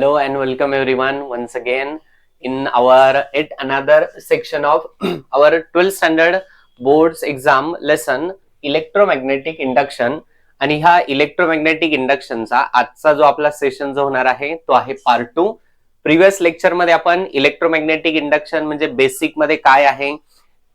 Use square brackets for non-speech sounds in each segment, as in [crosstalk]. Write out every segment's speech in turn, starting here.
Hello and welcome everyone once again in our yet another section of [clears throat] our 12th standard boards exam lesson electromagnetic induction आणि ह्या electromagnetic इंडक्शनचा आजचा जो आपला session जो होणार आहे तो आहे पार्ट टू प्रिव्हियस लेक्चरमध्ये आपण इलेक्ट्रोमॅग्नेटिक इंडक्शन म्हणजे बेसिकमध्ये काय आहे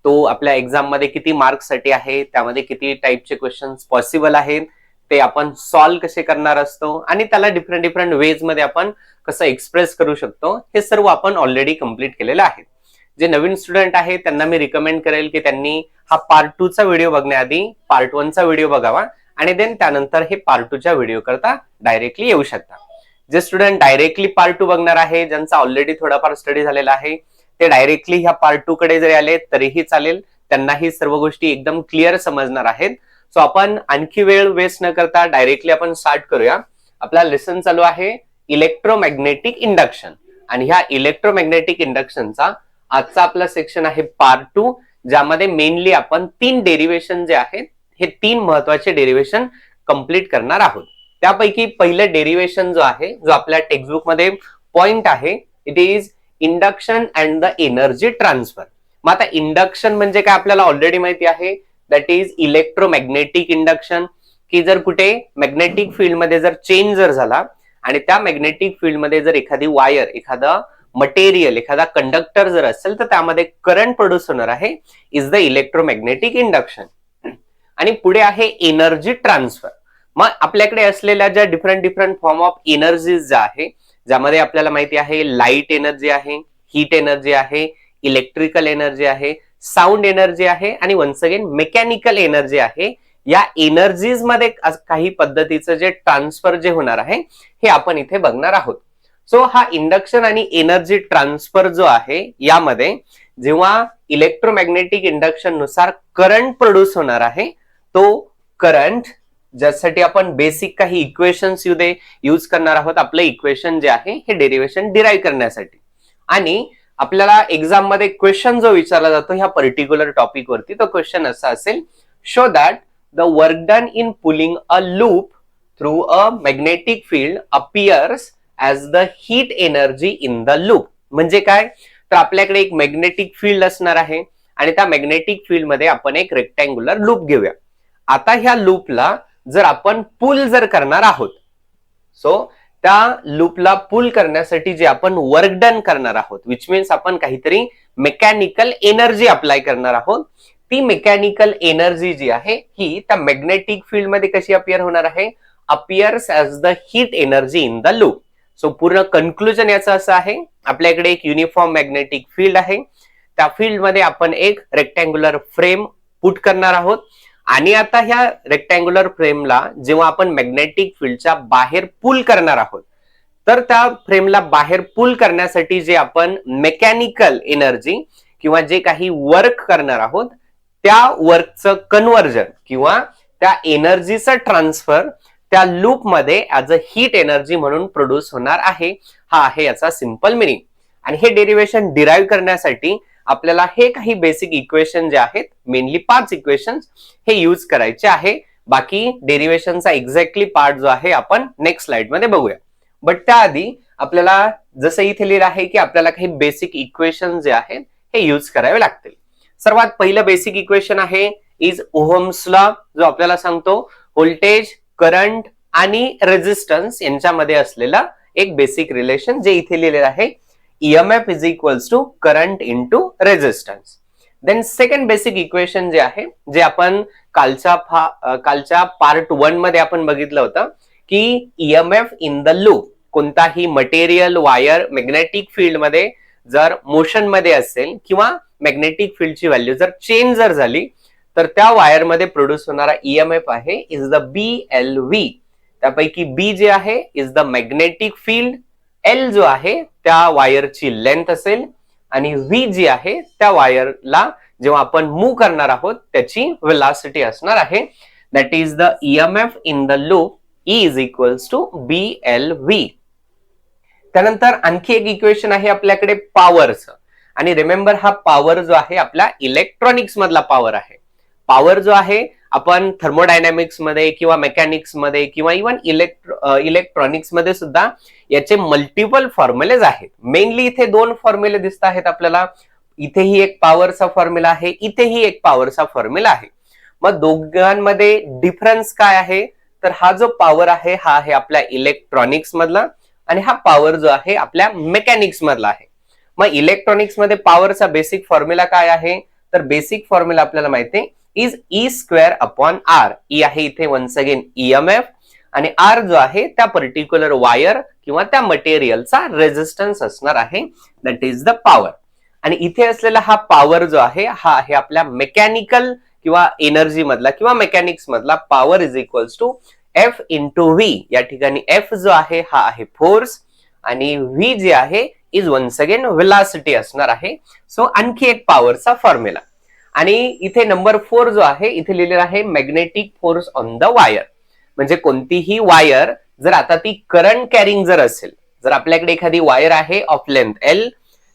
तो आपल्या एक्झाममध्ये किती मार्क्ससाठी आहे त्यामध्ये किती टाईपचे क्वेश्चन्स पॉसिबल आहेत ते आपण सॉल्व्ह कसे करणार असतो आणि त्याला डिफरंट डिफरंट वेजमध्ये आपण कसं एक्सप्रेस करू शकतो हे सर्व आपण ऑलरेडी कंप्लीट केलेलं आहे. जे नवीन स्टुडंट आहे त्यांना मी रिकमेंड करेल की त्यांनी हा पार्ट टू चा व्हिडिओ बघण्याआधी पार्ट वनचा व्हिडिओ बघावा आणि देन त्यानंतर हे पार्ट टू च्या व्हिडिओ करता डायरेक्टली येऊ शकता. जे स्टुडंट डायरेक्टली पार्ट टू बघणार आहे ज्यांचा ऑलरेडी थोडाफार स्टडी झालेला आहे ते डायरेक्टली ह्या पार्ट टू कडे जरी आले तरीही चालेल. त्यांना ही सर्व गोष्टी एकदम क्लिअर समजणार आहेत. सो आपण आणखी वेळ वेस्ट न करता डायरेक्टली आपण स्टार्ट करूया. आपला लेसन चालू आहे. इलेक्ट्रोमॅग्नेटिक इंडक्शन आणि ह्या इलेक्ट्रोमॅग्नेटिक इंडक्शनचा आजचा आपला सेक्शन आहे पार्ट टू ज्यामध्ये मेनली आपण तीन डेरिवेशन जे आहेत हे तीन महत्त्वाचे डेरिवेशन कंप्लीट करणार आहोत. त्यापैकी पहिलं डेरिवेशन जो आहे जो आपल्या टेक्स्टबुकमध्ये पॉइंट आहे it is induction and the energy transfer मग आता इंडक्शन म्हणजे काय आपल्याला ऑलरेडी माहिती आहे? दॅट इज इलेक्ट्रोमॅग्नेटिक इंडक्शन की जर कुठे मॅग्नेटिक फील्डमध्ये जर चेंज जर झाला आणि त्या मॅग्नेटिक फील्डमध्ये जर एखादी वायर एखादा मटेरियल एखादा कंडक्टर जर असेल तर त्यामध्ये करंट प्रोड्यूस होणार आहे इज द इलेक्ट्रोमॅग्नेटिक इंडक्शन आणि पुढे आहे एनर्जी ट्रान्सफर मग आपल्याकडे असलेल्या ज्या different different form of energies ज्या आहे ज्यामध्ये आपल्याला माहिती आहे लाइट एनर्जी आहे हीट एनर्जी आहे इलेक्ट्रिकल एनर्जी आहे साऊंड एनर्जी आहे आणि वन्स अगेन मेकॅनिकल एनर्जी आहे. या एनर्जीजमध्ये काही पद्धतीचं जे ट्रान्सफर जे होणार आहे हे आपण इथे बघणार आहोत. सो हा इंडक्शन आणि एनर्जी ट्रान्सफर जो आहे यामध्ये जेव्हा इलेक्ट्रोमॅग्नेटिक इंडक्शननुसार करंट प्रोड्यूस होणार आहे तो करंट ज्यासाठी आपण बेसिक काही इक्वेशन्स दे यूज करणार आहोत आपलं इक्वेशन जे आहे हे डेरिव्हेशन डिराईव्ह करण्यासाठी. आणि आपल्याला एक्झाममध्ये क्वेश्चन जो विचारला जातो ह्या पर्टिक्युलर टॉपिक वरती तो क्वेश्चन असा असेल show that the work done in pulling a loop through a magnetic field appears as the heat energy in the loop म्हणजे काय? तर आपल्याकडे एक मॅग्नेटिक फील्ड असणार आहे आणि त्या मॅग्नेटिक फील्डमध्ये आपण एक रेक्टँग्युलर लूप घेऊया. आता ह्या लूपला जर आपण पुल जर करणार आहोत सो त्या लूपला पुल करण्यासाठी जे आपण वर्क डन करणार आहोत विच मीन्स आपण काहीतरी मेकॅनिकल एनर्जी अप्लाय करणार आहोत. ती मेकॅनिकल एनर्जी जी आहे ही त्या मॅग्नेटिक फील्डमध्ये कशी अपियर होणार आहे? Appears as the heat energy in the loop so पूर्ण कन्क्लुजन याचं असं आहे. आपल्याकडे एक युनिफॉर्म मॅग्नेटिक फील्ड आहे. त्या फील्डमध्ये आपण एक रेक्टँग्युलर फ्रेम पुट करणार आहोत. आणि आता ह्या रेक्टँग्युलर फ्रेमला जेव्हा आपण मॅग्नेटिक फील्डच्या बाहेर पुल करणार आहोत तर त्या फ्रेमला बाहेर पुल करण्यासाठी जे आपण मेकॅनिकल एनर्जी किंवा जे काही वर्क करणार आहोत त्या वर्कचं कन्वर्जन किंवा त्या एनर्जीचं ट्रान्सफर त्या लूपमध्ये ऍज अ हीट एनर्जी म्हणून प्रोड्यूस होणार आहे. हा आहे याचा सिंपल मिनिंग आणि हे डेरिवेशन डिराईव्ह करण्यासाठी आपल्याला हे काही बेसिक इक्वेशन जे आहेत मेनली पाच इक्वेशन हे यूज करायचे आहे. बाकी डेरिवेशनचा एक्झॅक्टली पार्ट जो आहे आपण नेक्स्ट स्लाइडमध्ये बघूया. बट त्याआधी आपल्याला जसं इथे लिहिलं आहे की आपल्याला काही बेसिक इक्वेशन जे आहेत हे यूज करावे लागतील. सर्वात पहिलं बेसिक इक्वेशन आहे इज ओहम्सला जो आपल्याला सांगतो व्होल्टेज करंट आणि रेझिस्टन्स यांच्यामध्ये असलेला एक बेसिक रिलेशन जे इथे लिहिलेलं आहे EMF is equals to current into resistance then second basic equation जे आहे जे आपण कालच्या कालच्या पार्ट वनमध्ये आपण बघितलं होतं की ईएमएफ इन द लूप कोणताही मटेरियल वायर मॅग्नेटिक फील्डमध्ये जर मोशनमध्ये असेल किंवा मॅग्नेटिक फील्डची व्हॅल्यू जर चेंज जर झाली तर त्या वायरमध्ये प्रोड्यूस होणारा ईएमएफ आहे is the B L V त्यापैकी बी जे आहे is the magnetic field L जो आहे त्या वायरची लेंथ असेल आणि व्ही जी आहे त्या वायरला जेव्हा आपण मूव्ह करणार आहोत त्याची विलासिटी असणार आहे. That is the EMF in the loop E is equals to B L V त्यानंतर आणखी एक इक्वेशन आहे आपल्याकडे पॉवरचं आणि रिमेंबर हा पॉवर जो आहे आपल्या इलेक्ट्रॉनिक्स मधला पॉवर आहे. पॉवर जो आहे आपण थर्मोडायनॅमिक्समध्ये किंवा मेकॅनिक्समध्ये किंवा इव्हन इलेक्ट्रो इलेक्ट्रॉनिक्समध्ये सुद्धा याचे मल्टिपल फॉर्म्युलेज आहेत. मेनली इथे दोन फॉर्म्युले दिसत आहेत आपल्याला. इथेही एक पॉवरचा फॉर्म्युला आहे इथेही एक पॉवरचा फॉर्म्युला आहे. मग दोघांमध्ये डिफरन्स काय आहे? तर हा जो पॉवर आहे हा आहे आपल्या इलेक्ट्रॉनिक्स मधला आणि हा पॉवर जो आहे आपल्या मेकॅनिक्स मधला आहे. मग इलेक्ट्रॉनिक्समध्ये पॉवरचा बेसिक फॉर्म्युला काय आहे? तर बेसिक फॉर्म्युला आपल्याला माहिती is E square upon R E आहे इथे वन्स अगेन ईएमएफ आणि आर जो आहे त्या पर्टिक्युलर वायर किंवा त्या मटेरियलचा रेझिस्टन्स असणार आहे. दॅट इज द पॉवर आणि इथे असलेला हा पॉवर जो आहे हा आहे आपल्या मेकॅनिकल किंवा एनर्जी मधला किंवा मेकॅनिक्स मधला power is equals to F into V या ठिकाणी एफ जो आहे हा आहे फोर्स आणि व्ही जे आहे इज वन्स अगेन व्हेलॉसिटी असणार आहे. सो आणखी एक पॉवरचा फॉर्म्युला आणि इथे नंबर फोर जो आहे इथे लिहिलेला आहे magnetic force on the wire म्हणजे कोणतीही वायर जर आता ती करंट कॅरिंग जर असेल जर आपल्याकडे एखादी वायर आहे ऑफ लेंथ एल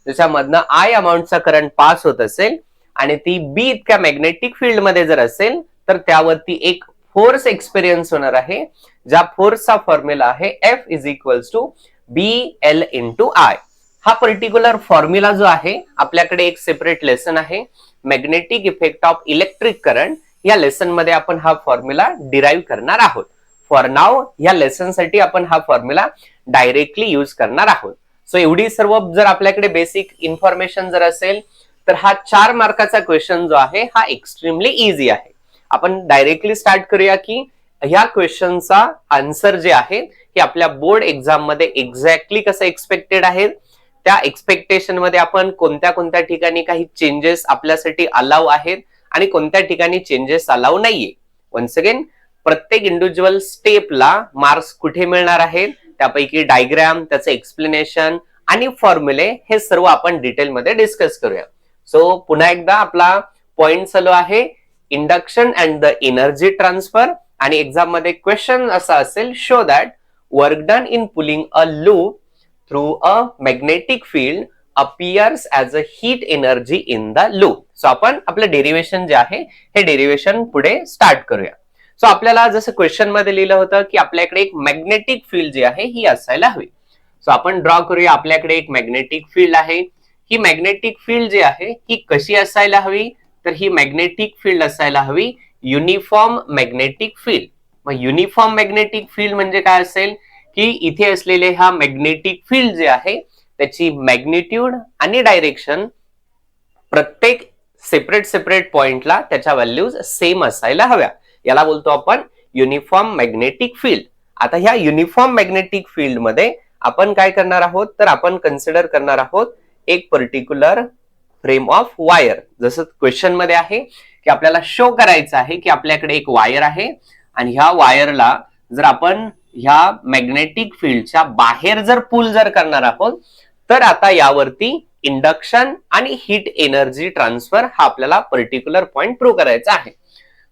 त्याच्यामधनं आय अमाऊंटचा करंट पास होत असेल आणि ती बी इतक्या मॅग्नेटिक फील्डमध्ये जर असेल तर त्यावरती एक फोर्स एक्सपिरियन्स होणार आहे ज्या फोर्सचा फॉर्म्युला आहे F is equals to B L into I हा पर्टिक्युलर फॉर्म्युला जो आहे आपल्याकडे एक सेपरेट लेसन आहे. Magnetic effect of electric current या लेसनमध्ये आपण हा फॉर्म्युला डिराईव्ह करणार आहोत. फॉर नाव या लेसनसाठी आपण हा फॉर्म्युला डायरेक्टली यूज करणार आहोत. सो एवढी सर्व जर आपल्याकडे बेसिक इन्फॉर्मेशन जर असेल तर हा चार मार्काचा क्वेश्चन जो आहे हा एक्स्ट्रीमली इझी आहे. आपण डायरेक्टली स्टार्ट करूया की ह्या क्वेश्चनचा आन्सर जे आहे हे आपल्या बोर्ड एक्झाममध्ये एक्झॅक्टली कसं एक्सपेक्टेड आहे त्या एक्सपेक्टेशनमध्ये आपण कोणत्या कोणत्या ठिकाणी काही चेंजेस आपल्यासाठी अलाव आहेत आणि कोणत्या ठिकाणी चेंजेस अलाव नाहीये. वन्स अगेन प्रत्येक इंडिव्हिज्युअल स्टेपला मार्क्स कुठे मिळणार आहेत त्यापैकी डायग्राम त्याचं एक्सप्लेनेशन आणि फॉर्म्युले हे सर्व आपण डिटेलमध्ये डिस्कस करूया. सो पुन्हा एकदा आपला पॉइंट चालू आहे. Induction and the energy transfer आणि एक्झाममध्ये क्वेश्चन असा असेल show that work done in pulling a loop through a magnetic field appears as a heat energy in the loop. So आपण आपलं डेरिव्हेशन जे आहे हे डेरिव्हेशन पुढे स्टार्ट करूया. सो आपल्याला जसं क्वेश्चनमध्ये लिहिलं होतं की आपल्याकडे एक मॅग्नेटिक फील्ड जी आहे ही असायला हवी. सो आपण ड्रॉ करूया आपल्याकडे एक मॅग्नेटिक फील्ड आहे. ही मॅग्नेटिक फील्ड जी आहे ही कशी असायला हवी? तर ही मॅग्नेटिक फील्ड असायला हवी. युनिफॉर्म मॅग्नेटिक फील्ड मग युनिफॉर्म मॅग्नेटिक फील्ड म्हणजे काय असेल? की इथे असलेले हा मॅग्नेटिक फील्ड जे आहे त्याची मॅग्नेट्यूड आणि डायरेक्शन प्रत्येक सेपरेट सेपरेट पॉइंटला त्याच्या व्हॅल्यूज सेम असायला हव्या. याला बोलतो आपण युनिफॉर्म मॅग्नेटिक फील्ड आता ह्या युनिफॉर्म मॅग्नेटिक फील्डमध्ये आपण काय करणार आहोत? तर आपण कन्सिडर करणार आहोत एक पर्टिक्युलर फ्रेम ऑफ वायर जसं क्वेश्चनमध्ये आहे की आपल्याला शो करायचं आहे की आपल्याकडे एक वायर आहे. आणि ह्या वायरला जर आपण ह्या मॅग्नेटिक फील्डच्या बाहेर जर पूल जर करणार आहोत तर आता यावरती इंडक्शन आणि हीट एनर्जी ट्रान्सफर हा आपल्याला पर्टिक्युलर पॉइंट प्रूव्ह करायचा आहे.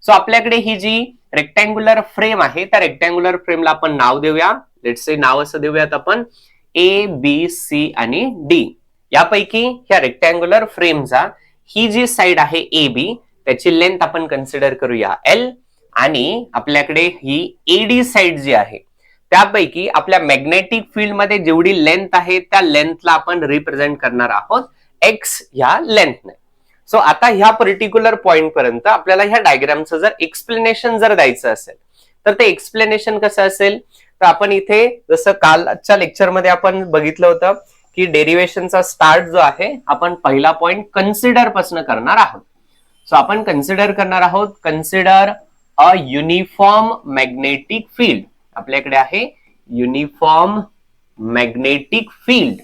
सो आपल्याकडे ही जी रेक्टँग्युलर फ्रेम आहे त्या रेक्टँग्युलर फ्रेमला आपण नाव देऊया. लेट्स से नाव असं देऊयात आपण. ए बी सी आणि डी यापैकी ह्या रेक्टँग्युलर फ्रेमचा ही जी साइड आहे ए बी त्याची लेंथ आपण कन्सिडर करूया. एल आणि आपल्याकडे ही एडी साइड जी आहे त्यापैकी आपल्या मॅग्नेटिक फील्डमध्ये जेवढी लेंथ आहे त्या लेंथला आपण रिप्रेझेंट करणार आहोत एक्स ह्या लेंथने सो आता ह्या पर्टिक्युलर पॉइंट पर्यंत आपल्याला ह्या डायग्रामचं जर एक्सप्लेनेशन जर द्यायचं असेल तर ते एक्सप्लेनेशन कसं असेल? तर आपण इथे जसं कालच्या लेक्चरमध्ये आपण बघितलं होतं की डेरिव्हेशनचा स्टार्ट जो आहे आपण पहिला पॉइंट कन्सिडरपासून करणार आहोत. सो आपण कन्सिडर करणार आहोत consider a uniform magnetic field आपल्याकडे आहे युनिफॉर्म मॅग्नेटिक फील्ड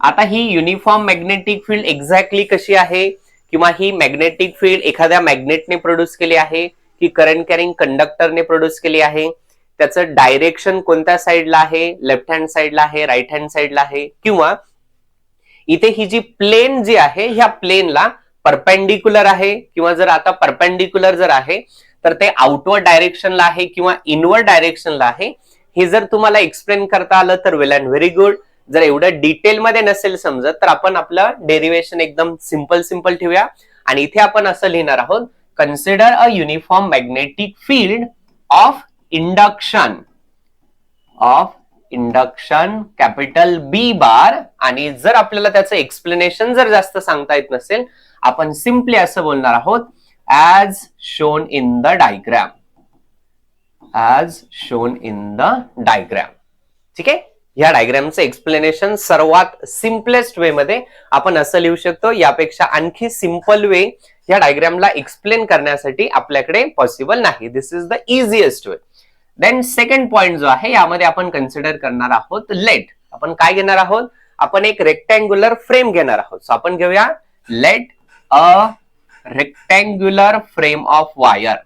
आता ही युनिफॉर्म मॅग्नेटिक फील्ड एक्झॅक्टली कशी आहे? किंवा ही मॅग्नेटिक फील्ड एखाद्या मॅग्नेटने प्रोड्यूस केली आहे? की करंट कॅरिंग कंडक्टरने प्रोड्यूस केली आहे? त्याचं डायरेक्शन कोणत्या साईडला आहे? लेफ्ट हँड साईडला आहे? राईट हँड साईडला आहे? किंवा इथे ही जी प्लेन जी आहे ह्या प्लेनला परपेंडिक्युलर आहे? किंवा जर आता परपेंडिक्युलर जर आहे तर ते आउटवर्ड डायरेक्शनला आहे किंवा इनवर्ड डायरेक्शनला आहे हे जर तुम्हाला एक्सप्लेन करता आलं तर वेल अँड व्हेरी गुड जर एवढं डिटेलमध्ये नसेल समजत तर आपण आपलं डेरिवेशन एकदम सिंपल सिंपल ठेवूया. आणि इथे आपण असं लिहिणार आहोत consider a uniform magnetic field of induction of induction capital B bar आणि जर आपल्याला त्याचं एक्सप्लेनेशन जर जास्त सांगता येत नसेल आपण सिम्पली असं बोलणार आहोत as shown in the diagram as shown in the diagram ठीक आहे? या डायग्रॅमचं एक्सप्लेनेशन सर्वात सिम्पलेस्ट वे मध्ये आपण असं लिहू शकतो. यापेक्षा आणखी सिंपल वे या डायग्रामला एक्सप्लेन करण्यासाठी आपल्याकडे पॉसिबल नाही. This is the easiest way then second point जो आहे यामध्ये आपण कन्सिडर करणार आहोत लेट आपण काय घेणार आहोत? आपण एक रेक्टँग्युलर फ्रेम घेणार आहोत. सो आपण घेऊया let a rectangular frame of wire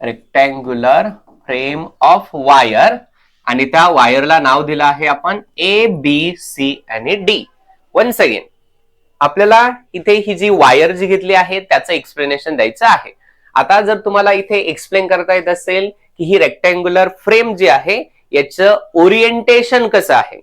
rectangular frame of wire आणि त्या वायरला नाव दिलं आहे आपण ए बी सी आणि डी वन्स अगेन आपल्याला इथे ही जी वायर जी घेतली आहे त्याचं एक्सप्लेनेशन द्यायचं आहे. आता जर तुम्हाला इथे एक्सप्लेन करता येत असेल की ही रेक्टँग्युलर फ्रेम जी आहे याचं ओरिएंटेशन कसं आहे?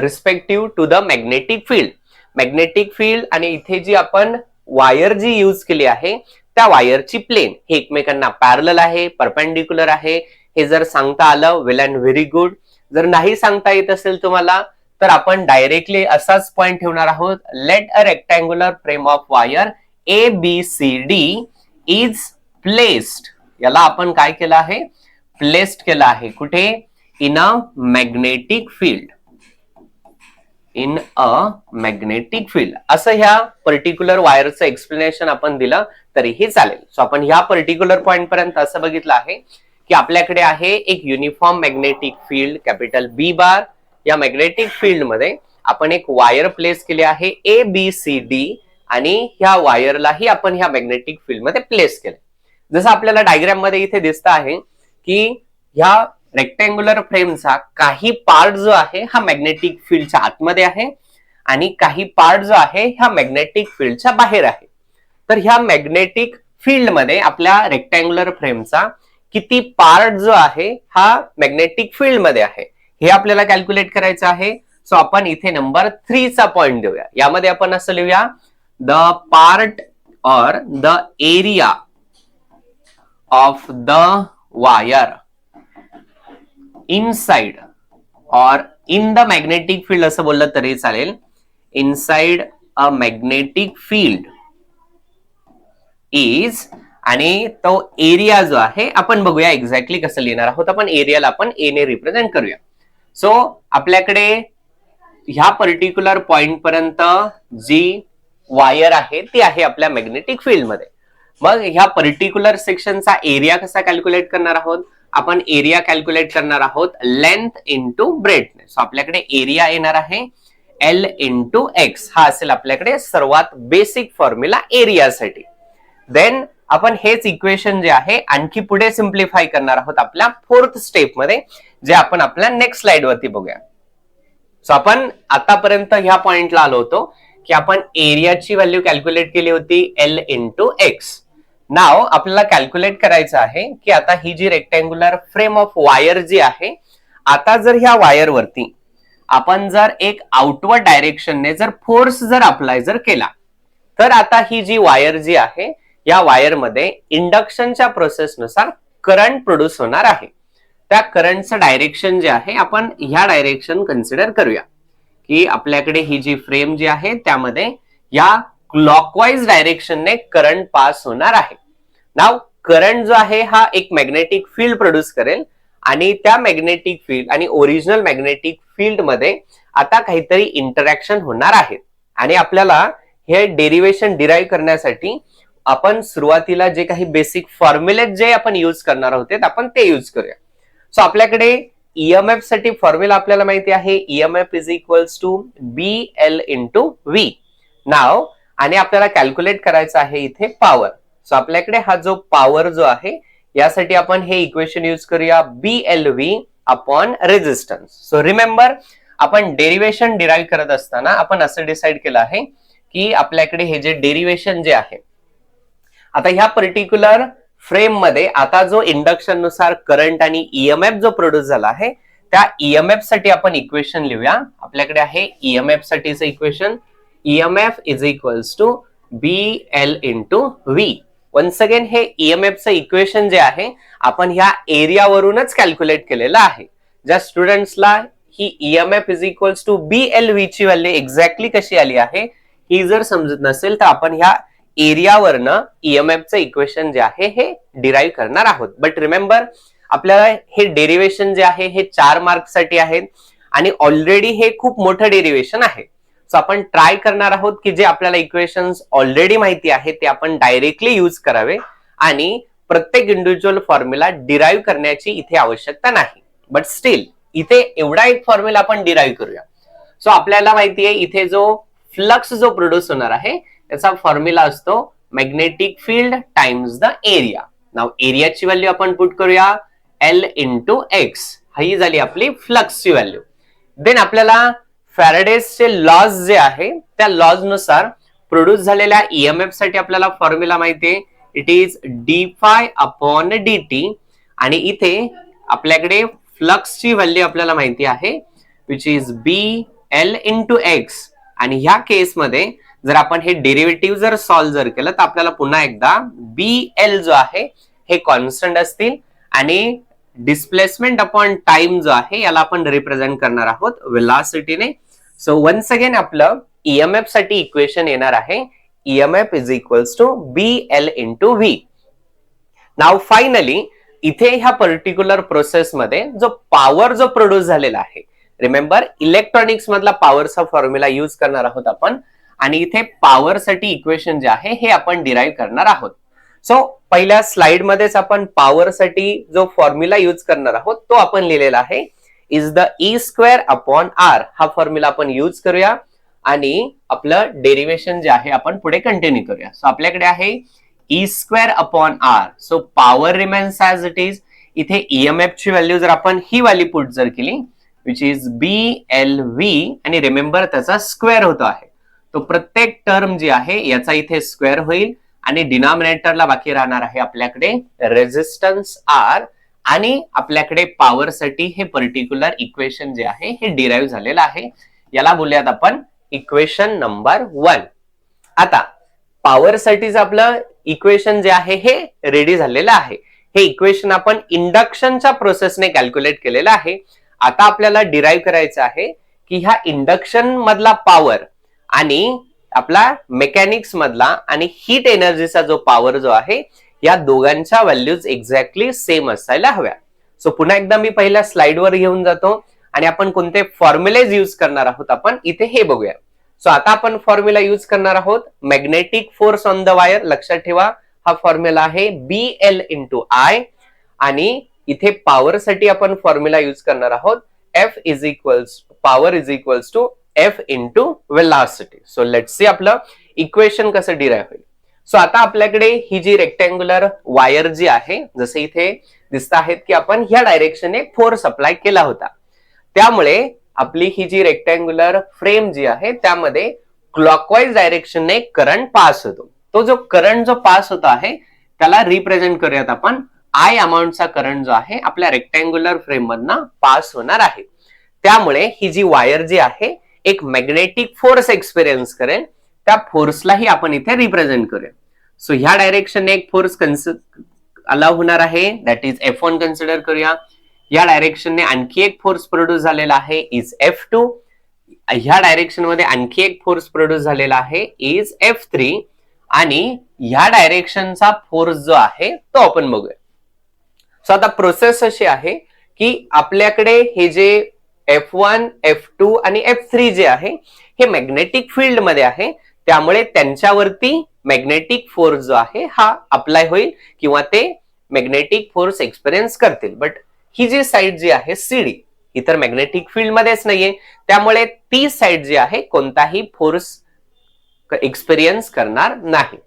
Respective to the magnetic field magnetic field आणि इथे जी आपण वायर जी यूज केली आहे त्या वायरची प्लेन हे एकमेकांना पॅरल आहे परपेंडिक्युलर आहे. हे जर सांगता आलं वेल अँड व्हेरी गुड जर नाही सांगता येत असेल तुम्हाला तर आपण डायरेक्टली असाच पॉइंट ठेवणार आहोत. Let a rectangular frame of wire A B C D is placed याला आपण काय केलं आहे? प्लेस्ड केलं आहे. कुठे? In a magnetic field in a magnetic field असं ह्या पर्टिक्युलर वायरचं एक्सप्लेनेशन आपण दिलं तरीही चालेल. सो आपण ह्या पर्टिक्युलर पॉइंट पर्यंत असं बघितलं आहे की आपल्याकडे आहे एक uniform magnetic field capital B bar या मॅग्नेटिक फील्डमध्ये आपण एक वायर प्लेस केली आहे ए बी सी डी आणि ह्या वायरलाही आपण ह्या मॅग्नेटिक फील्डमध्ये प्लेस केलं जसं आपल्याला डायग्राममध्ये इथे दिसत आहे की ह्या रेक्टँग्युलर फ्रेमचा काही पार्ट जो आहे हा मॅग्नेटिक फील्डच्या आतमध्ये आहे आणि काही पार्ट जो आहे ह्या मॅग्नेटिक फील्डच्या बाहेर आहे. तर ह्या मॅग्नेटिक फील्डमध्ये आपल्या रेक्टँग्युलर फ्रेमचा किती पार्ट जो आहे हा मॅग्नेटिक फील्डमध्ये आहे. हे आपल्याला कॅल्क्युलेट करायचं आहे. सो आपण इथे नंबर थ्रीचा पॉइंट देऊया. यामध्ये आपण असं लिहूया the part or the area of the wire inside और इन द मॅग्नेटिक फील्ड असं बोललं तरी चालेल. Inside a magnetic field is आणि तो एरिया जो आहे आपण बघूया एक्झॅक्टली कसं लिहिणार आहोत आपण. एरियाला आपण ए ने रिप्रेझेंट करूया. सो आपल्याकडे ह्या पर्टिक्युलर पॉइंट पर्यंत जी वायर आहे ती आहे आपल्या मॅग्नेटिक फील्डमध्ये. मग ह्या पर्टिक्युलर सेक्शनचा एरिया कसा कॅल्क्युलेट करणार आहोत? आपण एरिया कॅल्क्युलेट करणार आहोत लेंथ इंटू ब्रेडनेस सो आपल्याकडे एरिया येणार आहे एल इंटू एक्स हा असेल आपल्याकडे सर्वात बेसिक फॉर्म्युला एरियासाठी देन आपण हेच इक्वेशन जे आहे आणखी पुढे सिम्प्लिफाय करणार आहोत आपल्या फोर्थ स्टेपमध्ये जे आपण आपल्या नेक्स्ट स्लाइड वरती बघूया. सो आपण आतापर्यंत ह्या पॉइंटला आलो होतो की आपण एरियाची व्हॅल्यू कॅल्क्युलेट केली होती एल इंटू एक्स नाव आपल्याला कॅल्क्युलेट करायचं आहे की आता ही जी रेक्टँग्युलर फ्रेम ऑफ वायर जी आहे आता जर ह्या वायर वरती आपण जर एक आउटवर्ड डायरेक्शनने जर फोर्स जर अप्लाय जर केला तर आता ही जी वायर जी आहे या वायरमध्ये इंडक्शनच्या प्रोसेसनुसार करंट प्रोड्यूस होणार आहे. त्या करंटचं डायरेक्शन जे आहे आपण ह्या डायरेक्शन कन्सिडर करूया. की आपल्याकडे ही जी फ्रेम जी आहे त्यामध्ये या क्लॉकवाईज डायरेक्शनने करंट पास होणार आहे. नाव करंट जो आहे हा एक मॅग्नेटिक फील्ड प्रोड्यूस करेल आणि त्या मॅग्नेटिक फील्ड आणि ओरिजिनल मॅग्नेटिक फील्डमध्ये आता काहीतरी इंटरॅक्शन होणार आहे. आणि आपल्याला हे डेरिवेशन डिराईव्ह करण्यासाठी आपण सुरुवातीला जे काही बेसिक फॉर्म्युलेट जे आपण युज करणार होते आपण ते युज करूया. सो आपल्याकडे ईएमएफसाठी फॉर्म्युला आपल्याला माहिती आहे. EMF is equals to B L into V now आणि आपल्याला कॅल्क्युलेट करायचं आहे इथे पॉवर सो आपल्याकडे हा जो पॉवर जो आहे यासाठी आपण हे इक्वेशन युज करूया B L V upon resistance so remember आपण डेरिवेशन डिराईव्ह करत असताना आपण असं डिसाईड केलं आहे की आपल्याकडे हे जे डेरिवेशन जे आहे आता ह्या पर्टिक्युलर फ्रेममध्ये आता जो इंडक्शननुसार करंट आणि ईएमएफ जो प्रोड्यूस झाला आहे त्या ईएमएफसाठी आपण इक्वेशन लिहूया. आपल्याकडे आहे EMF साठीचं equation EMF is equals to B L into V once again हे E ईएमएफचं इक्वेशन जे आहे आपण ह्या एरियावरूनच कॅल्क्युलेट केलेलं आहे. ज्या स्टुडंट्सला ही EMF is equals to B L V ची व्हॅल्यू एक्झॅक्टली कशी आली आहे ही जर समजत नसेल तर आपण ह्या एरियावरनं ईएमएफचं इक्वेशन जे आहे हे डिराईव्ह करणार आहोत. बट रिमेंबर आपल्याला हे डेरिवेशन जे आहे हे चार मार्कसाठी आहेत. आणि ऑलरेडी हे खूप मोठं डेरिवेशन आहे. सो आपण ट्राय करणार आहोत की जे आपल्याला इक्वेशन्स ऑलरेडी माहिती आहे ते आपण डायरेक्टली यूज करावे आणि प्रत्येक इंडिव्हिज्युअल फॉर्म्युला डिराईव्ह करण्याची इथे आवश्यकता नाही. बट स्टील इथे एवढा एक फॉर्म्युला आपण डिराईव्ह करूया. सो आपल्याला माहिती आहे इथे जो फ्लक्स जो प्रोड्यूस होणार आहे त्याचा फॉर्म्युला असतो magnetic field times the area now एरियाची value आपण पुट करूया. एल इंटू एक्स ही झाली आपली फ्लक्सची व्हॅल्यू देन आपल्याला फॅरेडेसचे लॉज जे आहे त्या लॉजनुसार प्रोड्यूस झालेल्या ईएमएफसाठी आपल्याला फॉर्म्युला माहिती आहे. It is D phi upon D T आणि इथे आपल्याकडे फ्लक्सची व्हॅल्यू आपल्याला माहिती आहे which is B L into X आणि ह्या केसमध्ये जर आपण हे डेरिव्हेटिव्ह जर सॉल्व्ह जर केलं तर आपल्याला पुन्हा एकदा बी एल जो आहे हे कॉन्स्टंट असतील. आणि डिस्प्लेसमेंट अपॉन टाइम जो आहे याला आपण रिप्रेझेंट करणार आहोत वेलॉसिटीने सो वन्स अगेन आपलं ईएमएफसाठी इक्वेशन येणार आहे. EMF is equals to B L into V now finally इथे ह्या पर्टिक्युलर प्रोसेसमध्ये जो पॉवर जो प्रोड्यूस झालेला आहे. रिमेंबर इलेक्ट्रॉनिक्स मधला पॉवरचा फॉर्म्युला युज करणार आहोत आपण. आणि इथे पॉवरसाठी इक्वेशन जे आहे हे आपण डिराईव्ह करणार आहोत. सो पहिल्या स्लाइडमध्येच आपण पॉवरसाठी जो फॉर्म्युला युज करणार आहोत तो आपण लिहिलेला आहे. Is the E square upon R हा फॉर्म्युला आपण युज करूया. आणि आपलं डेरिवेशन जे आहे आपण पुढे कंटिन्यू करूया. सो आपल्याकडे आहे E square upon R so power remains as it is इथे ईएमएफ ची व्हॅल्यू जर आपण ही व्हॅल्यू पुट जर केली which is B L V आणि रिमेंबर त्याचा स्क्वेअर होतो आहे. तो प्रत्येक टर्म जी आहे याचा इथे स्क्वेअर होईल. आणि डिनॉमिनेटरला बाकी राहणार आहे आपल्याकडे रेझिस्टन्स आर आणि आपल्याकडे पॉवरसाठी हे पर्टिक्युलर इक्वेशन जे आहे हे डिराईव्ह झालेलं आहे. याला बोलूयात आपण इक्वेशन नंबर वन आता पॉवरसाठीच आपलं इक्वेशन जे आहे हे रेडी झालेलं आहे. हे इक्वेशन आपण इंडक्शनच्या प्रोसेसने कॅल्क्युलेट केलेलं आहे. आता आपल्याला डिराईव्ह करायचं आहे की ह्या इंडक्शन मधला पॉवर आणि आपला मेकॅनिक्स मधला आणि हीट एनर्जीचा जो पॉवर जो आहे या दोघांच्या व्हॅल्यूज एक्झॅक्टली सेम असायला हव्या. सो पुन्हा एकदा मी पहिल्या स्लाइडवर घेऊन जातो आणि आपण कोणते फॉर्म्युलेज यूज करणार आहोत आपण इथे हे बघूया. सो आता आपण फॉर्म्युला यूज करणार आहोत. Magnetic force on the wire लक्षात ठेवा हा फॉर्म्युला आहे बी एल इंटू आय आणि इथे पॉवर साठी आपण फॉर्म्युला यूज करणार आहोत. F is equals power is equals to F into velocity so let see आपलं इक्वेशन कसं डिराईव्ह होईल. सो आता आपल्याकडे ही जी रेक्टँग्युलर वायर जी आहे जसे इथे दिसत आहेत की आपण ह्या डायरेक्शनने फोर्स अप्लाय केला होता. त्यामुळे आपली ही जी रेक्टँग्युलर फ्रेम जी आहे त्यामध्ये क्लॉकवाईज डायरेक्शनने करंट पास होतो. तो जो करंट जो पास होतो आहे त्याला रिप्रेझेंट करूयात आपण. आय अमाऊंटचा करंट जो आहे आपल्या रेक्टँग्युलर फ्रेम मधनं पास होणार आहे. त्यामुळे ही जी वायर जी आहे एक मॅग्नेटिक फोर्स एक्सपिरियन्स करेल. त्या फोर्सलाही आपण इथे रिप्रेझेंट करूया सो ह्या डायरेक्शनने एक फोर्स अलाव होणार आहे. That is F one consider करूया. या डायरेक्शनने आणखी एक फोर्स प्रोड्यूस झालेला आहे इज एफ टू ह्या डायरेक्शनमध्ये आणखी एक फोर्स प्रोड्यूस झालेला आहे इज एफ थ्री आणि ह्या डायरेक्शनचा फोर्स जो आहे तो आपण बघूया. सो आता प्रोसेस अशी आहे की आपल्याकडे हे जे एफ वन एफ टू आणि एफ थ्री जे आहे हे मॅग्नेटिक फील्डमध्ये आहे. त्यामुळे त्यांच्यावरती मॅग्नेटिक फोर्स जो आहे हा अप्लाय होईल किंवा ते मॅग्नेटिक फोर्स एक्सपिरियन्स करतील. बट ही जी साईड जी आहे सीडी इतर मॅग्नेटिक फील्ड मध्येच नाहीये. त्यामुळे ती साईड जी आहे कोणताही फोर्स एक्सपिरियन्स करणार नाही.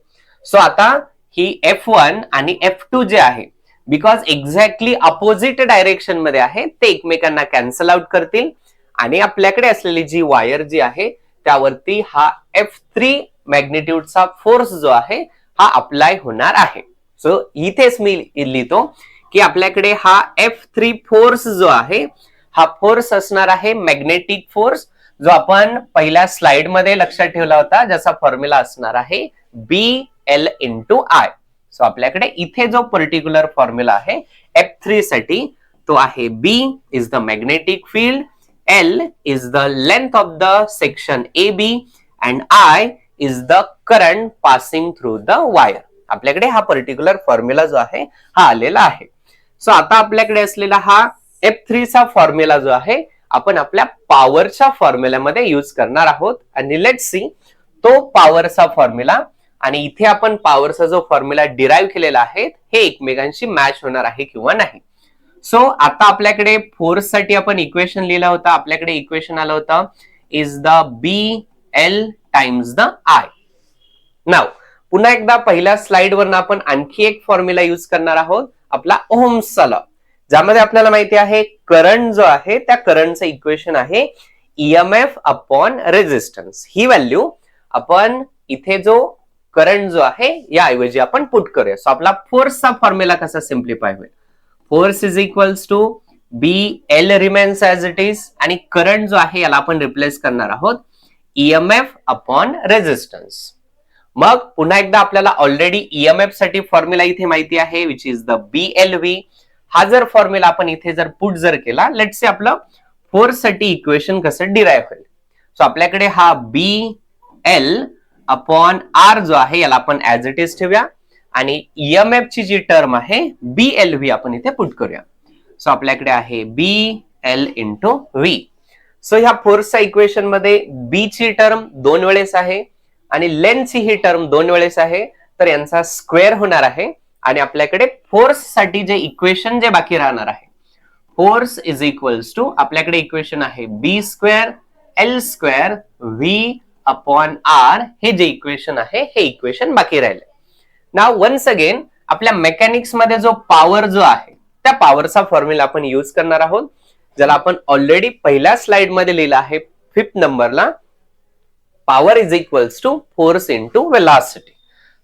सो आता ही एफ वन आणि एफ टू जे आहे बिकॉज एक्झॅक्टली अपोजिट डायरेक्शनमध्ये आहे ते एकमेकांना कॅन्सल आउट करतील. आणि आपल्याकडे असलेली जी वायर जी आहे त्यावरती हा एफ थ्री मॅग्नेट्यूडचा फोर्स जो आहे हा अप्लाय होणार आहे. सो इथेच मी लिहितो की आपल्याकडे हा एफ थ्री फोर्स जो आहे हा फोर्स असणार आहे मॅग्नेटिक फोर्स जो आपण पहिल्या स्लाइडमध्ये लक्षात ठेवला होता ज्याचा फॉर्म्युला असणार आहे B L into I so आपल्याकडे इथे जो पर्टिक्युलर फॉर्म्युला आहे एफ थ्री साठी तो आहे B is the magnetic field L is the length of the section AB and and I is the current passing through the wire आपल्याकडे हा particular formula जो आहे हा आलेला आहे. सो आता आपल्याकडे असलेला हा एफ थ्रीचा फॉर्म्युला जो आहे आपण आपल्या पॉवरच्या फॉर्म्युल्यामध्ये यूज करणार आहोत. आणि लेट सी तो पॉवरचा फॉर्म्युला आणि इथे आपण पॉवरचा जो फॉर्म्युला डिराईव्ह केलेला आहे हे एकमेकांशी मॅच होणार आहे किंवा नाही. सो आता आपल्याकडे फोर्ससाठी आपण इक्वेशन लिहिला होता. आपल्याकडे इक्वेशन आलं होतं. Is the B L times the I now पुन्हा एकदा पहिल्या स्लाइड वरनं आपण आणखी एक फॉर्म्युला युज करणार आहोत. आपला ओहम्सचा लॉ ज्यामध्ये आपल्याला माहिती आहे करंट जो आहे त्या करंटचं इक्वेशन आहे ईएमएफ अपॉन रेझिस्टन्स ही व्हॅल्यू आपण इथे जो करंट जो आहे या ऐवजी आपण पुट करूया. सो आपला फोर्सचा फॉर्म्युला कसा सिम्प्लिफाय होईल? Force is equals to B L remains as it is आणि करंट जो आहे याला आपण रिप्लेस करणार आहोत. ईएमएफ अपॉन रेझिस्टन्स मग पुन्हा एकदा आपल्याला ऑलरेडी ईएमएफसाठी फॉर्म्युला इथे माहिती आहे which is the B L V हा जर फॉर्म्युला आपण इथे जर पुट जर केला लेट से आपलं फोर्ससाठी इक्वेशन कसं डिराईव्ह होईल. सो आपल्याकडे हा बी एल अपॉन आर जो आहे याला आपण ऍज इट इज ठेवूया. आणि ईएमएफ ची जी टर्म आहे बी एल व्ही आपण इथे पुट करूया. सो आपल्याकडे आहे B L into V so ह्या फोर्सच्या इक्वेशनमध्ये बी ची टर्म दोन वेळेस आहे आणि लेंथची ही टर्म दोन वेळेस आहे. तर यांचा स्क्वेअर होणार आहे आणि आपल्याकडे फोर्ससाठी जे इक्वेशन जे बाकी राहणार आहे. फोर्स इज इक्वल्स टू आपल्याकडे इक्वेशन आहे B square L square V upon R हे जे इक्वेशन आहे हे इक्वेशन बाकी राहिले. नाव वन्स अगेन आपल्या मेकॅनिक्समध्ये जो पॉवर जो आहे त्या पॉवरचा फॉर्म्युला आपण युज करणार आहोत. ज्याला आपण ऑलरेडी पहिल्या स्लाइडमध्ये लिहिला आहे फिफ्थ नंबरला power is equals to force into velocity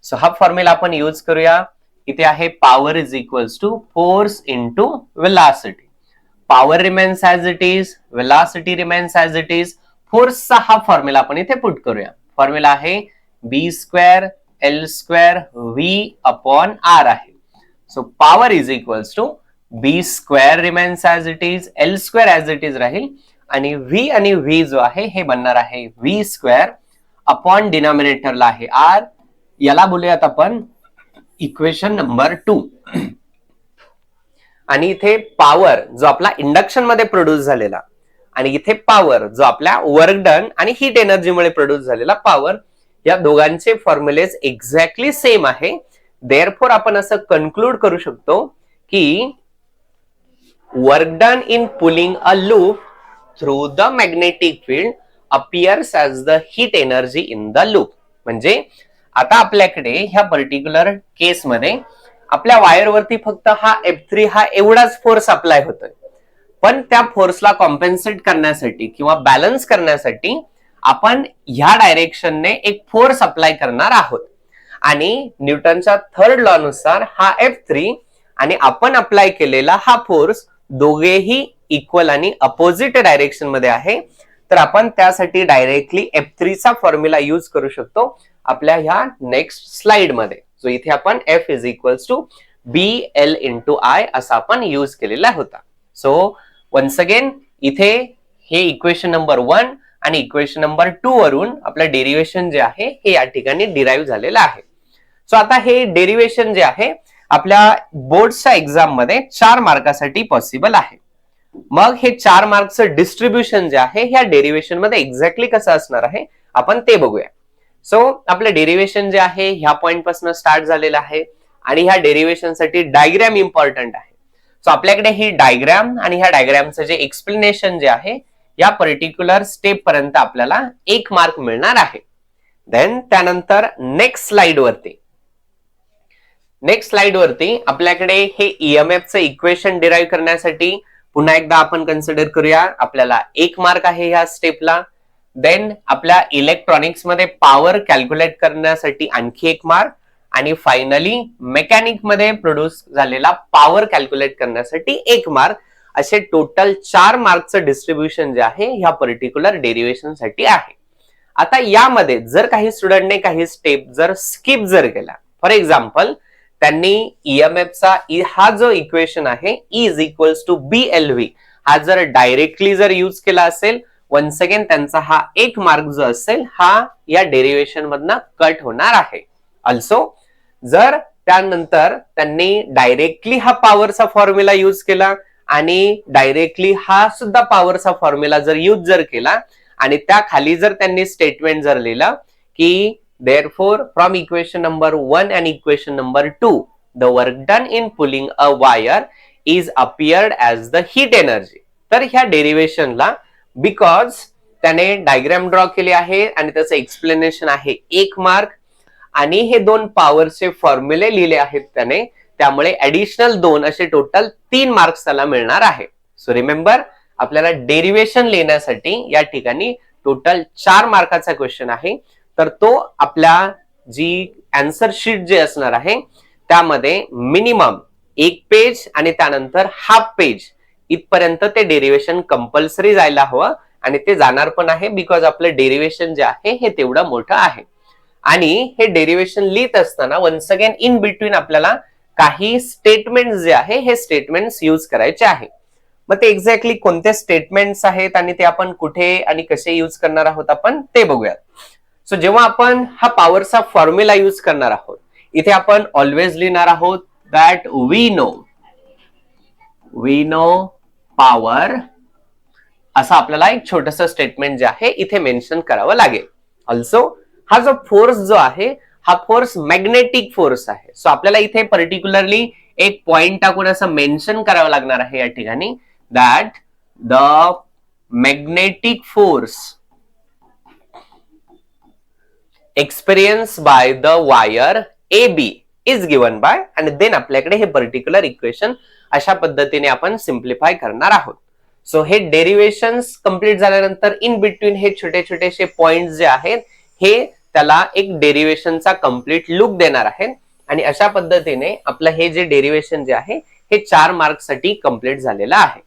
so हा फॉर्म्युला आपण युज करूया. इथे आहे power is equals to force into velocity power remains as it is velocity remains as it is फोर्सचा हा फॉर्म्युला आपण इथे पुट करूया. फॉर्म्युला आहे B square L square V upon R आहे. So power is equals to B square remains as it is L square as it is राहील. आणि V आणि V जो आहे हे बनणार आहे व्ही स्क्वेअर अपॉन डिनॉमिनेटरला आहे आर याला बोलूयात आपण इक्वेशन नंबर टू आणि इथे पॉवर जो आपला इंडक्शनमध्ये प्रोड्यूस झालेला आणि इथे पॉवर जो आपल्या वर्क डन आणि हीट एनर्जीमुळे प्रोड्यूस झालेला पॉवर या दोघांचे फॉर्म्युलेज एक्झॅक्टली सेम आहे. देअरफोर आपण असं कन्क्लूड करू शकतो की work done in pulling a loop through the magnetic field appears as the heat energy in the loop म्हणजे आता आपल्याकडे ह्या पर्टिक्युलर केसमध्ये आपल्या वायरवरती फक्त हा एफ थ्री हा एवढाच फोर्स अप्लाय होतोय. पण त्या फोर्सला कॉम्पेन्सेट करण्यासाठी किंवा बॅलन्स करण्यासाठी आपण ह्या डायरेक्शनने एक फोर्स अप्लाय करणार आहोत. आणि न्यूटनच्या थर्ड लॉ नुसार हा एफ थ्री आणि आपण अप्लाय केलेला हा फोर्स दोघेही इक्वल आणि अपोजिट डायरेक्शनमध्ये आहे. तर आपण त्यासाठी डायरेक्टली एफ थ्रीचा फॉर्म्युला युज करू शकतो आपल्या ह्या नेक्स्ट स्लाइडमध्ये. जो इथे आपण F is equals to B L into I असा आपण युज केलेला होता. सो वन्स अगेन इथे हे इक्वेशन नंबर वन आणि इक्वेशन नंबर टू वरून आपलं डेरिव्हेशन जे आहे हे या ठिकाणी डिराईव्ह झालेलं आहे. सो आता हे डेरिव्हेशन जे आहे आपल्या बोर्डच्या एक्झाममध्ये चार मार्कासाठी पॉसिबल आहे. मग हे चार मार्कचं डिस्ट्रीब्युशन जे आहे ह्या डेरिव्हेशनमध्ये एक्झॅक्टली कसं असणार आहे आपण ते बघूया. सो आपलं डेरिव्हेशन जे आहे ह्या पॉइंटपासून स्टार्ट झालेलं आहे आणि ह्या डेरिवेशनसाठी डायग्रॅम इम्पॉर्टंट आहे. सो आपल्याकडे ही डायग्रॅम आणि ह्या डायग्रॅमचं जे एक्सप्लेनेशन जे आहे या पर्टिक्युलर स्टेप पर्यंत आपल्याला एक मार्क मिळणार आहे. देन त्यानंतर नेक्स्ट स्लाइड वरती. नेक्स्ट स्लाइड वरती आपल्याकडे हे ईएमएफचं इक्वेशन डिराईव्ह करण्यासाठी पुन्हा एकदा आपण कन्सिडर करूया. आपल्याला एक मार्क आहे ह्या स्टेपला देन आपल्या इलेक्ट्रॉनिक्समध्ये पॉवर कॅल्क्युलेट करण्यासाठी आणखी एक मार्क आणि फायनली मेकॅनिकमध्ये प्रोड्यूस झालेला पॉवर कॅल्क्युलेट करण्यासाठी एक मार्क असे टोटल चार मार्कचं डिस्ट्रीब्युशन जे आहे ह्या पर्टिक्युलर डेरिवेशनसाठी आहे. आता यामध्ये जर काही स्टुडंटने काही स्टेप जर स्किप जर केला फॉर एक्झाम्पल त्यांनी ईएमएफचा e, हा जो इक्वेशन आहे is equals to B L V हा जर डायरेक्टली जर यूज केला असेल वन सेकंड त्यांचा हा एक मार्क जो असेल हा या डेरिव्हेशन मधनं कट होणार आहे. अल्सो जर त्यानंतर त्यांनी डायरेक्टली हा पॉवरचा फॉर्म्युला यूज केला आणि डायरेक्टली हा सुद्धा पॉवरचा फॉर्म्युला जर यूज जर केला आणि त्या खाली जर त्यांनी स्टेटमेंट जर लिहिलं की therefore from equation number one and equation number two the work done in pulling a wire is appeared as the heat energy तर ह्या डेरिव्हेशनला बिकॉज त्याने डायग्राम ड्रॉ केले आहे आणि त्याचं एक्सप्लेनेशन आहे एक मार्क आणि हे दोन पॉवरचे फॉर्म्युले लिहिले आहेत त्याने त्यामुळे ऍडिशनल दोन असे टोटल तीन मार्क्स त्याला मिळणार आहे. सो रिमेंबर आपल्याला डेरिवेशन लिहिण्यासाठी या ठिकाणी टोटल चार मार्काचा क्वेश्चन आहे. तर तो आपल्या जी अँसर शीट जी असणार आहे त्यामध्ये मिनिमम एक पेज आणि त्यानंतर हाफ पेज इथपर्यंत ते डेरिवेशन कंपल्सरी जायला हवं आणि ते जाणार पण आहे बिकॉज आपलं डेरिवेशन जे आहे हे तेवढं मोठं आहे. आणि हे डेरिवेशन लिहित असताना वन्स अगेन इन बिटवीन आपल्याला काही स्टेटमेंट जे आहे हे स्टेटमेंट यूज करायचे आहे. मग ते एक्झॅक्टली कोणते स्टेटमेंट्स आहेत आणि ते आपण कुठे आणि कसे यूज करणार आहोत आपण ते बघूयात. सो जेव्हा आपण हा पॉवरचा फॉर्म्युला यूज करणार आहोत इथे आपण ऑलवेज लिहिणार आहोत that we know we know power असं आपल्याला एक छोटस स्टेटमेंट जे आहे इथे मेन्शन करावं लागेल. ऑल्सो हा जो फोर्स जो आहे हा फोर्स मॅग्नेटिक फोर्स आहे. सो आपल्याला इथे पर्टिक्युलरली एक पॉइंट टाकून असं मेन्शन करावं लागणार आहे या ठिकाणी that the magnetic force experience by the wire A B is given by आणि देन आपल्याकडे हे पर्टिक्युलर इक्वेशन अशा पद्धतीने आपण सिम्प्लिफाय करणार आहोत. सो हे डेरिवेशन कंप्लीट झाल्यानंतर इन बिटवीन हे छोटे छोटेसे पॉइंट जे आहेत हे त्याला एक डेरिवेशनचा कंप्लीट लुक देणार आहे. आणि अशा पद्धतीने आपलं हे जे डेरिवेशन जे आहे हे चार मार्कसाठी कंप्लीट झालेलं आहे.